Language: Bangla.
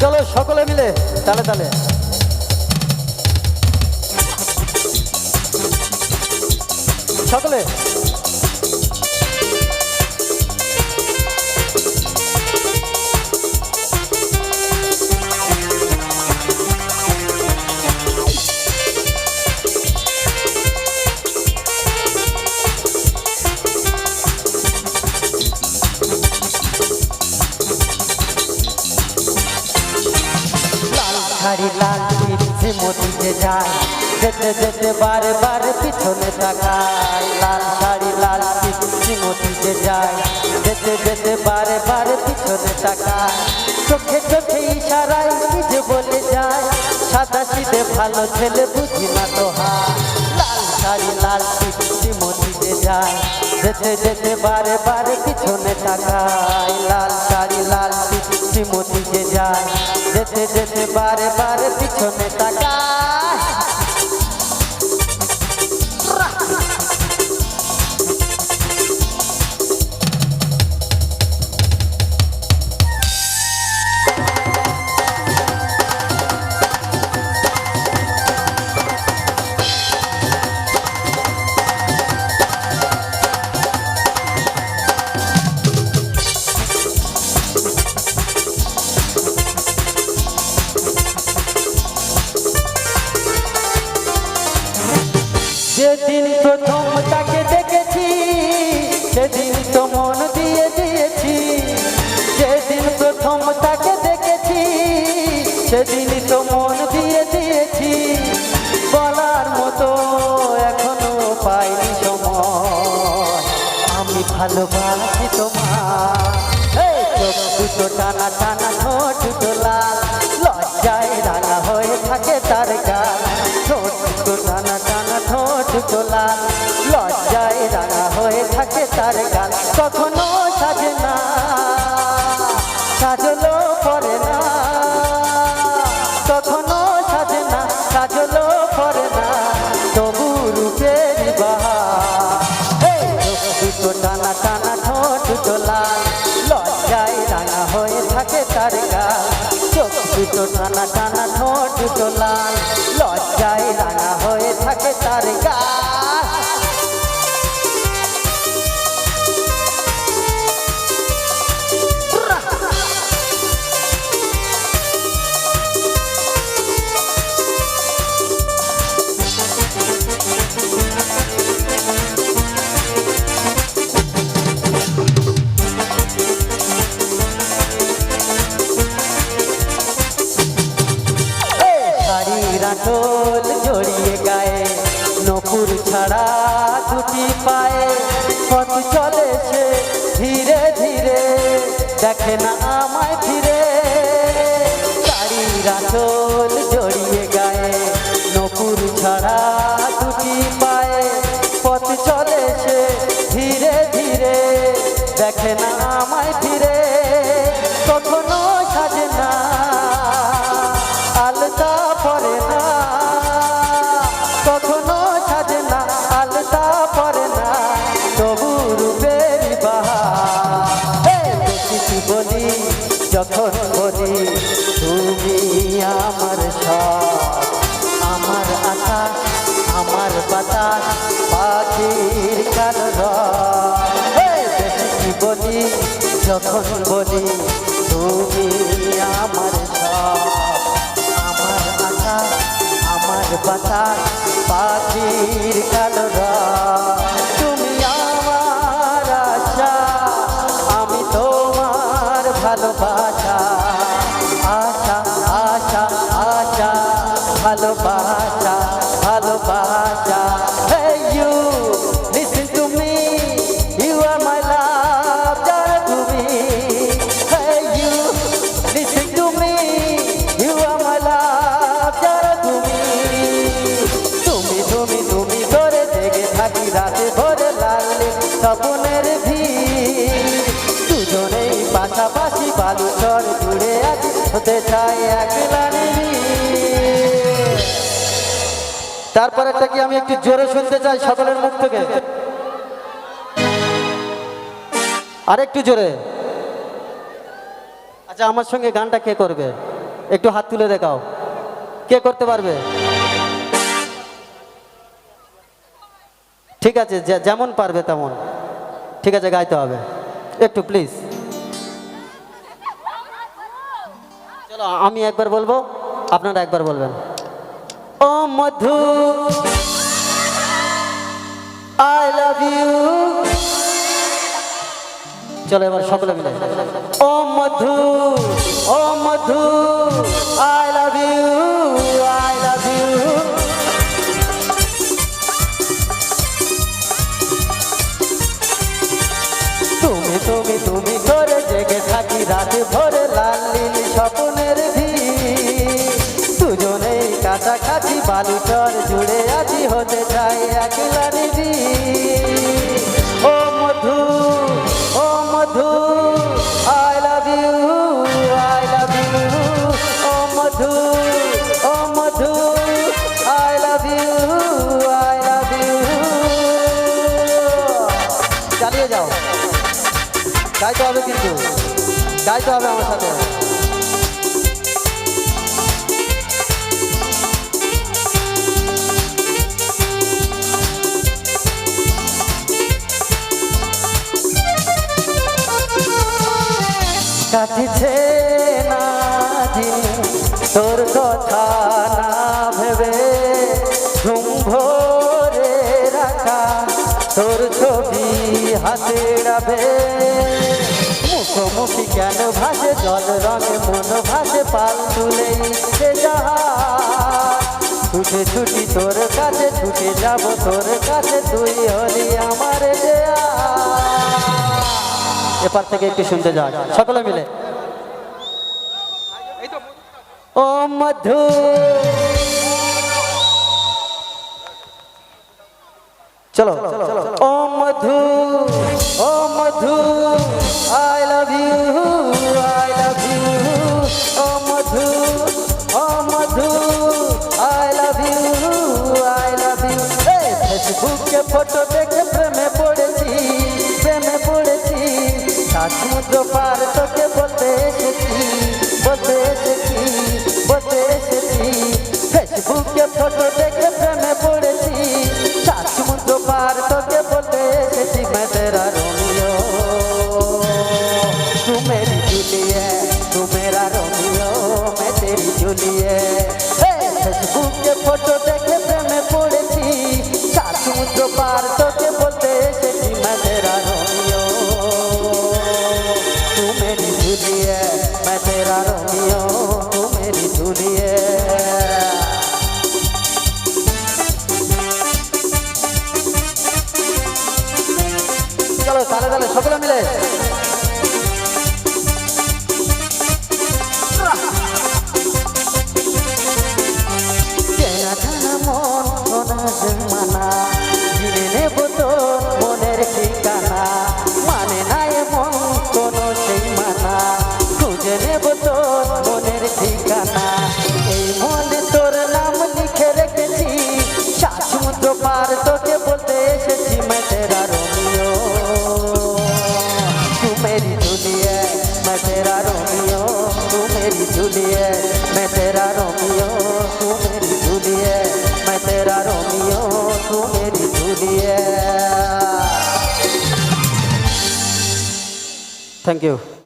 চলো সকলে মিলে তালে তালে। সকলে লাল পিছে মতিতে যায়, যেতে যেতে বারে বারে পিছনে তাকায়। লাল শাড়ি, লাল পিছে মতিতে যায়, যেতে যেতে বারে বারে পিছনে তাকায়। চোখে চোখে ইশারায় নিজে বলে যায়, সাদা সিধে ভালো ছেলে বুঝি না তো হায়। লাল শাড়ি, লাল পিছে মতিতে যায় যেতে যেতে বারে বারে পিছনে তাকায় লাল শাড়ি, লাল সিমতি যে যায়। যেতে যেতে বারে বারে পিছনে তাকায় তো মন দিয়ে দিয়েছি। যেদিন প্রথম তাকে দেখেছি সেদিন তো মন দিয়ে দিয়েছি। বলার মতো এখনও পাইনি সময়। আমি ভালোবাসি তোমার চোখ দুটো টানা টানা ঠোঁট লজ্জায় রাঙা হয়ে থাকে তার গাল। তার গাল কখনো সাজে না, সাজলো পরে না। কখনো সাজে না, সাজলো পরে না। তবু রূপের বাহার। দুটো টানা টানা ঠোঁট লাল লজ্জায় রাঙা হয়ে থাকে তার গাল চোখ দুটো টানা টানা ঠোঁট লাল লজ্জায় রাঙা হয়ে থাকে তার গাল জড়িয়ে গায়ে। নকুর ছাড়া ছুটি পায়ে পথ চলেছে ধীরে ধীরে। দেখে না আমায় ফিরে। তারি আঁচল যখন বলি, তুমি আমার আমার আশা আমার বাতাস, পাখির কালো তুমি আমার আশা, আমি তোমার ভালোবাসা। হতে চাই একলা তারপর একটা কি আমি একটু জোরে শুনতে চাই সকলের মুখ থেকে? আর একটু জোরে। আচ্ছা আমার সঙ্গে গানটা কে করবে? একটু হাত তুলে দেখাও। কে করতে পারবে? ঠিক আছে যেমন পারবে তেমন। ঠিক আছে, গাইতে হবে। একটু প্লিজ আমি একবার বলব? আপনারা একবার বলবেন। ও মধু আই লাভ ইউ চলো এবার সকলে মিলে। ও মধু ও মধু আই বালুচর জুড়ে আছি হতে চাই একলা নিধি। ও মধু ও Madhu I love you I love you O Madhu O Madhu I love you I love you চালিয়ে যাও। গাইতে হবে কিন্তু। গাইতে হবে আমার সাথে। কাটিছে না তোর কথা না ভেবে ভরে রাখা তোর ছবি হাতে রাবে মুখোমুখি কেন ভাসে? জল রঙে মন ভাসে, পাল তুলে সে ছুটে ছুটি তোর কাছে, ছুটে যাব তোর কাছে, তুই হলি আমার দেয়া। এপার থেকে একটু শুনতে যাক সকলে মিলে। ও মধু। চলো। ও মধু। ও Madhu. I love you I love you O Madhu. O Madhu. I love you I love you ফেসবুকে ফটো দেখে। તમે છોકરો મિલે जूलियट मैं तेरा रोमियो, तू मेरी जूलिए मैं तेरा रोमियो, तू मेरी जूलिए थैंक यू